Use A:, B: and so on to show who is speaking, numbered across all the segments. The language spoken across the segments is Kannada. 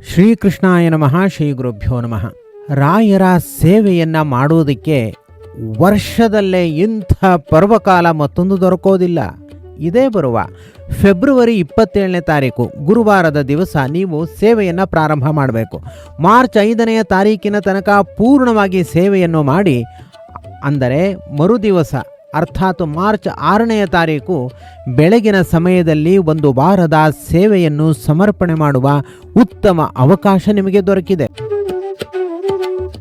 A: ಶ್ರೀಕೃಷ್ಣಾಯ ನಮಃ, ಶ್ರೀ ಗುರುಭ್ಯೋ ನಮಃ. ರಾಯರ ಸೇವೆಯನ್ನು ಮಾಡುವುದಕ್ಕೆ ವರ್ಷದಲ್ಲೇ ಇಂಥ ಪರ್ವಕಾಲ ಮತ್ತೊಂದು ದೊರಕೋದಿಲ್ಲ. ಇದೇ ಬರುವ ಫೆಬ್ರವರಿ ಇಪ್ಪತ್ತೇಳನೇ ತಾರೀಕು, ಗುರುವಾರದ ದಿವಸ ನೀವು ಸೇವೆಯನ್ನು ಪ್ರಾರಂಭ ಮಾಡಬೇಕು. ಮಾರ್ಚ್ ಐದನೆಯ ತಾರೀಕಿನ ತನಕ ಪೂರ್ಣವಾಗಿ ಸೇವೆಯನ್ನು ಮಾಡಿ, ಅಂದರೆ ಮರುದಿವಸ ಅರ್ಥಾತ್ ಮಾರ್ಚ್ ಆರನೆಯ ತಾರೀಕು ಬೆಳಗಿನ ಸಮಯದಲ್ಲಿ ಒಂದು ವಾರದ ಸೇವೆಯನ್ನು ಸಮರ್ಪಣೆ ಮಾಡುವ ಉತ್ತಮ ಅವಕಾಶ ನಿಮಗೆ ದೊರಕಿದೆ.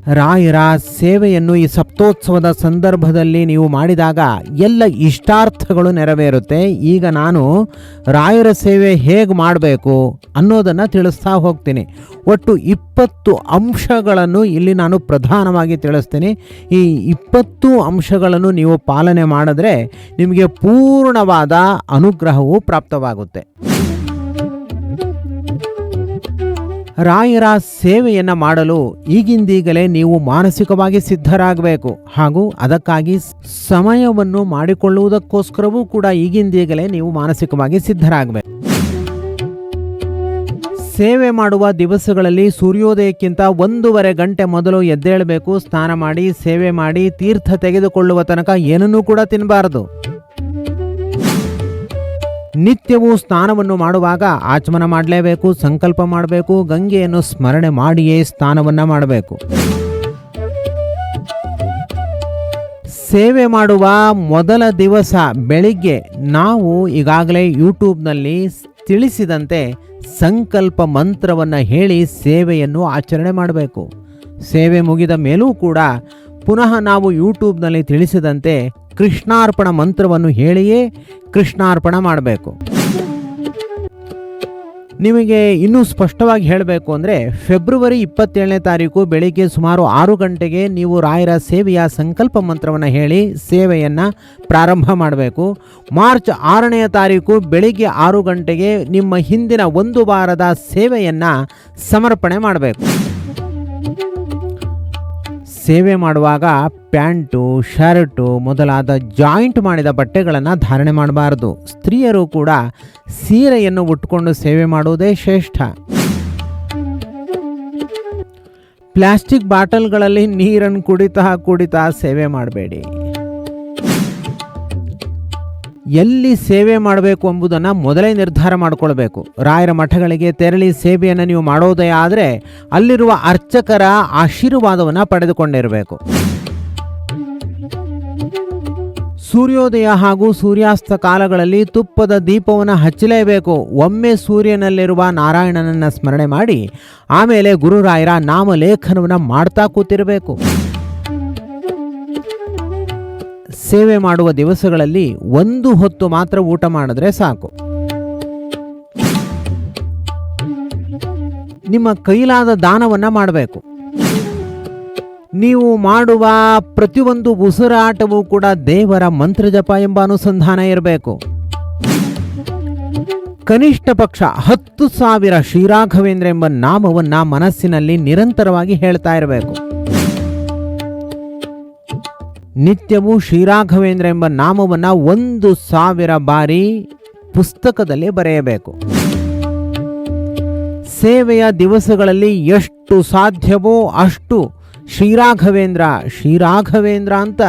A: ರಾಯರ ಸೇವೆಯನ್ನು ಈ ಸಪ್ತೋತ್ಸವದ ಸಂದರ್ಭದಲ್ಲಿ ನೀವು ಮಾಡಿದಾಗ ಎಲ್ಲ ಇಷ್ಟಾರ್ಥಗಳು ನೆರವೇರುತ್ತೆ. ಈಗ ನಾನು ರಾಯರ ಸೇವೆ ಹೇಗೆ ಮಾಡಬೇಕು ಅನ್ನೋದನ್ನು ತಿಳಿಸ್ತಾ ಹೋಗ್ತೀನಿ. ಒಟ್ಟು ಇಪ್ಪತ್ತು ಅಂಶಗಳನ್ನು ಇಲ್ಲಿ ನಾನು ಪ್ರಧಾನವಾಗಿ ತಿಳಿಸ್ತೀನಿ. ಈ ಇಪ್ಪತ್ತು ಅಂಶಗಳನ್ನು ನೀವು ಪಾಲನೆ ಮಾಡಿದ್ರೆ ನಿಮಗೆ ಪೂರ್ಣವಾದ ಅನುಗ್ರಹವು ಪ್ರಾಪ್ತವಾಗುತ್ತೆ. ರಾಯರ ಸೇವೆಯನ್ನು ಮಾಡಲು ಈಗಿಂದೀಗಲೇ ನೀವು ಮಾನಸಿಕವಾಗಿ ಸಿದ್ಧರಾಗಬೇಕು. ಹಾಗೂ ಅದಕ್ಕಾಗಿ ಸಮಯವನ್ನು ಮಾಡಿಕೊಳ್ಳುವುದಕ್ಕೋಸ್ಕರವೂ ಕೂಡ ಈಗಿಂದೀಗಲೇ ನೀವು ಮಾನಸಿಕವಾಗಿ ಸಿದ್ಧರಾಗಬೇಕು. ಸೇವೆ ಮಾಡುವ ದಿವಸಗಳಲ್ಲಿ ಸೂರ್ಯೋದಯಕ್ಕಿಂತ ಒಂದೂವರೆ ಗಂಟೆ ಮೊದಲು ಎದ್ದೇಳಬೇಕು, ಸ್ನಾನ ಮಾಡಿ, ಸೇವೆ ಮಾಡಿ, ತೀರ್ಥ ತೆಗೆದುಕೊಳ್ಳುವ ತನಕ ಏನನ್ನೂ ಕೂಡ ತಿನ್ನಬಾರದು ನಿತ್ಯವೂ ಸ್ನಾನವನ್ನು ಮಾಡುವಾಗ ಆಚಮನ ಮಾಡಲೇಬೇಕು, ಸಂಕಲ್ಪ ಮಾಡಬೇಕು, ಗಂಗೆಯನ್ನು ಸ್ಮರಣೆ ಮಾಡಿಯೇ ಸ್ನಾನವನ್ನು ಮಾಡಬೇಕು. ಸೇವೆ ಮಾಡುವ ಮೊದಲ ದಿವಸ ಬೆಳಿಗ್ಗೆ ನಾವು ಈಗಾಗಲೇ ಯೂಟ್ಯೂಬ್ನಲ್ಲಿ ತಿಳಿಸಿದಂತೆ ಸಂಕಲ್ಪ ಮಂತ್ರವನ್ನು ಹೇಳಿ ಸೇವೆಯನ್ನು ಆಚರಣೆ ಮಾಡಬೇಕು. ಸೇವೆ ಮುಗಿದ ಮೇಲೂ ಕೂಡ ಪುನಃ ನಾವು ಯೂಟ್ಯೂಬ್ನಲ್ಲಿ ತಿಳಿಸಿದಂತೆ ಕೃಷ್ಣಾರ್ಪಣ ಮಂತ್ರವನ್ನು ಹೇಳಿಯೇ ಕೃಷ್ಣಾರ್ಪಣ ಮಾಡಬೇಕು. ನಿಮಗೆ ಇನ್ನೂ ಸ್ಪಷ್ಟವಾಗಿ ಹೇಳಬೇಕು ಅಂದರೆ ಫೆಬ್ರವರಿ ಇಪ್ಪತ್ತೇಳನೇ ತಾರೀಕು ಬೆಳಿಗ್ಗೆ ಸುಮಾರು ಆರು ಗಂಟೆಗೆ ನೀವು ರಾಯರ ಸೇವೆಯ ಸಂಕಲ್ಪ ಮಂತ್ರವನ್ನು ಹೇಳಿ ಸೇವೆಯನ್ನು ಪ್ರಾರಂಭ ಮಾಡಬೇಕು. ಮಾರ್ಚ್ ಆರನೆಯ ತಾರೀಕು ಬೆಳಿಗ್ಗೆ ಆರು ಗಂಟೆಗೆ ನಿಮ್ಮ ಹಿಂದಿನ ಒಂದು ವಾರದ ಸೇವೆಯನ್ನು ಸಮರ್ಪಣೆ ಮಾಡಬೇಕು. ಸೇವೆ ಮಾಡುವಾಗ ಪ್ಯಾಂಟು, ಶರ್ಟು ಮೊದಲಾದ ಜಾಯಿಂಟ್ ಮಾಡಿದ ಬಟ್ಟೆಗಳನ್ನು ಧಾರಣೆ ಮಾಡಬಾರದು. ಸ್ತ್ರೀಯರು ಕೂಡ ಸೀರೆಯನ್ನು ಉಟ್ಕೊಂಡು ಸೇವೆ ಮಾಡುವುದೇ ಶ್ರೇಷ್ಠ. ಪ್ಲಾಸ್ಟಿಕ್ ಬಾಟಲ್ಗಳಲ್ಲಿ ನೀರನ್ನು ಕುಡಿತಾ ಕುಡಿತಾ ಸೇವೆ ಮಾಡಬೇಡಿ. ಎಲ್ಲಿ ಸೇವೆ ಮಾಡಬೇಕು ಎಂಬುದನ್ನು ಮೊದಲೇ ನಿರ್ಧಾರ ಮಾಡಿಕೊಳ್ಬೇಕು. ರಾಯರ ಮಠಗಳಿಗೆ ತೆರಳಿ ಸೇವೆಯನ್ನು ನೀವು ಮಾಡೋದೇ ಆದರೆ ಅಲ್ಲಿರುವ ಅರ್ಚಕರ ಆಶೀರ್ವಾದವನ್ನು ಪಡೆದುಕೊಂಡಿರಬೇಕು. ಸೂರ್ಯೋದಯ ಹಾಗೂ ಸೂರ್ಯಾಸ್ತ ಕಾಲಗಳಲ್ಲಿ ತುಪ್ಪದ ದೀಪವನ್ನು ಹಚ್ಚಲೇಬೇಕು. ಒಮ್ಮೆ ಸೂರ್ಯನಲ್ಲಿರುವ ನಾರಾಯಣನನ್ನು ಸ್ಮರಣೆ ಮಾಡಿ ಆಮೇಲೆ ಗುರುರಾಯರ ನಾಮಲೇಖನವನ್ನು ಮಾಡ್ತಾ ಕೂತಿರಬೇಕು. ಸೇವೆ ಮಾಡುವ ದಿವಸಗಳಲ್ಲಿ ಒಂದು ಹೊತ್ತು ಮಾತ್ರ ಊಟ ಮಾಡಿದ್ರೆ ಸಾಕು. ನಿಮ್ಮ ಕೈಲಾದ ದಾನವನ್ನ ಮಾಡಬೇಕು. ನೀವು ಮಾಡುವ ಪ್ರತಿಯೊಂದು ಉಸಿರಾಟವೂ ಕೂಡ ದೇವರ ಮಂತ್ರಜಪ ಎಂಬ ಅನುಸಂಧಾನ ಇರಬೇಕು. ಕನಿಷ್ಠ ಪಕ್ಷ ಹತ್ತು ಸಾವಿರ ಶ್ರೀರಾಘವೇಂದ್ರ ಎಂಬ ನಾಮವನ್ನ ಮನಸ್ಸಿನಲ್ಲಿ ನಿರಂತರವಾಗಿ ಹೇಳ್ತಾ ಇರಬೇಕು. ನಿತ್ಯವೂ ಶ್ರೀರಾಘವೇಂದ್ರ ಎಂಬ ನಾಮವನ್ನು ಒಂದು ಸಾವಿರ ಬಾರಿ ಪುಸ್ತಕದಲ್ಲಿ ಬರೆಯಬೇಕು. ಸೇವೆಯ ದಿವಸಗಳಲ್ಲಿ ಎಷ್ಟು ಸಾಧ್ಯವೋ ಅಷ್ಟು ಶ್ರೀರಾಘವೇಂದ್ರ ಶ್ರೀರಾಘವೇಂದ್ರ ಅಂತ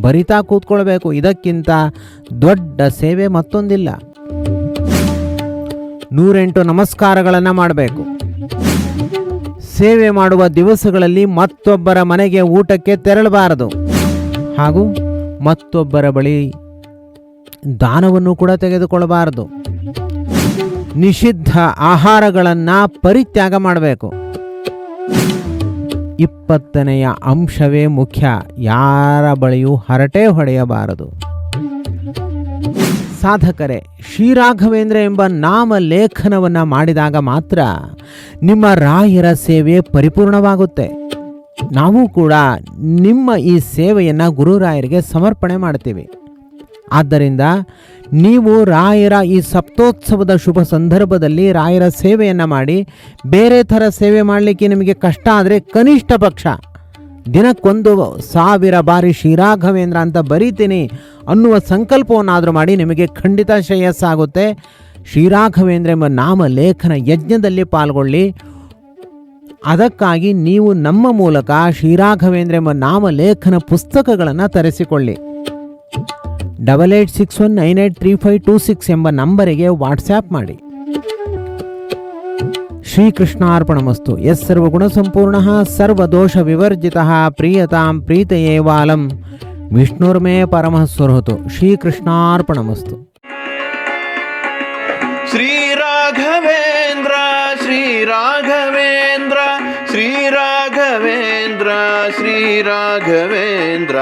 A: ಬರಿತಾ ಕೂತ್ಕೊಳ್ಬೇಕು. ಇದಕ್ಕಿಂತ ದೊಡ್ಡ ಸೇವೆ ಮತ್ತೊಂದಿಲ್ಲ. ನೂರೆಂಟು ನಮಸ್ಕಾರಗಳನ್ನು ಮಾಡಬೇಕು. ಸೇವೆ ಮಾಡುವ ದಿವಸಗಳಲ್ಲಿ ಮತ್ತೊಬ್ಬರ ಮನೆಗೆ ಊಟಕ್ಕೆ ತೆರಳಬಾರದು. ಹಾಗೂ ಮತ್ತೊಬ್ಬರ ಬಳಿ ದಾನವನ್ನು ಕೂಡ ತೆಗೆದುಕೊಳ್ಳಬಾರದು. ನಿಷಿದ್ಧ ಆಹಾರಗಳನ್ನು ಪರಿತ್ಯಾಗ ಮಾಡಬೇಕು. ಇಪ್ಪತ್ತನೆಯ ಅಂಶವೇ ಮುಖ್ಯ. ಯಾರ ಬಳಿಯೂ ಹರಟೆ ಹೊಡೆಯಬಾರದು. ಸಾಧಕರೇ, ಶ್ರೀರಾಘವೇಂದ್ರ ಎಂಬ ನಾಮ ಲೇಖನವನ್ನು ಮಾಡಿದಾಗ ಮಾತ್ರ ನಿಮ್ಮ ರಾಯರ ಸೇವೆ ಪರಿಪೂರ್ಣವಾಗುತ್ತೆ. ನಾವು ಕೂಡ ನಿಮ್ಮ ಈ ಸೇವೆಯನ್ನು ಗುರುರಾಯರಿಗೆ ಸಮರ್ಪಣೆ ಮಾಡ್ತೀವಿ. ಆದ್ದರಿಂದ ನೀವು ರಾಯರ ಈ ಸಪ್ತೋತ್ಸವದ ಶುಭ ಸಂದರ್ಭದಲ್ಲಿ ರಾಯರ ಸೇವೆಯನ್ನು ಮಾಡಿ, ಬೇರೆ ಥರ ಸೇವೆ ಮಾಡಲಿಕ್ಕೆ ನಿಮಗೆ ಕಷ್ಟ ಆದರೆ ಕನಿಷ್ಠ ಪಕ್ಷ, ದಿನಕ್ಕೊಂದು ಸಾವಿರ ಬಾರಿ ಶ್ರೀರಾಘವೇಂದ್ರ ಅಂತ ಬರೀತೀನಿ ಅನ್ನುವ ಸಂಕಲ್ಪವನ್ನಾದರೂ ಮಾಡಿ ನಿಮಗೆ ಖಂಡಿತ ಶ್ರೇಯಸ್ಸಾಗುತ್ತೆ. ಶ್ರೀರಾಘವೇಂದ್ರ ಎಂಬ ನಾಮ ಲೇಖನ ಯಜ್ಞದಲ್ಲಿ ಪಾಲ್ಗೊಳ್ಳಿ. ಅದಕ್ಕಾಗಿ ನೀವು ನಮ್ಮ ಮೂಲಕ ಶ್ರೀರಾಘವೇಂದ್ರ ಎಂಬ ನಾಮಲೇಖನ ಪುಸ್ತಕಗಳನ್ನು ತರಿಸಿಕೊಳ್ಳಿ. Double eight six one nine eight three five two six ಎಂಬ ನಂಬರಿಗೆ ವಾಟ್ಸ್ಆ್ಯಪ್ ಮಾಡಿ. ಶ್ರೀಕೃಷ್ಣಾರ್ಪಣಮಸ್ತು ಎಸ್ ಸರ್ವಗುಣಸಂಪೂರ್ಣ ಸರ್ವದೋಷ ವಿವರ್ಜಿತ ಪ್ರಿಯತಾಂ ಪ್ರೀತಯೇವಾಲಂ ವಿಷ್ಣುರ್ಮೇ ಪರಮಃ ಸ್ವರ್ಹತು ಶ್ರೀಕೃಷ್ಣಾರ್ಪಣಮಸ್ತು
B: ಶ್ರೀರಾಘವೇಂದ್ರ, ಶ್ರೀರಾಘ ಶ್ರೀ ರಾಘವೇಂದ್ರ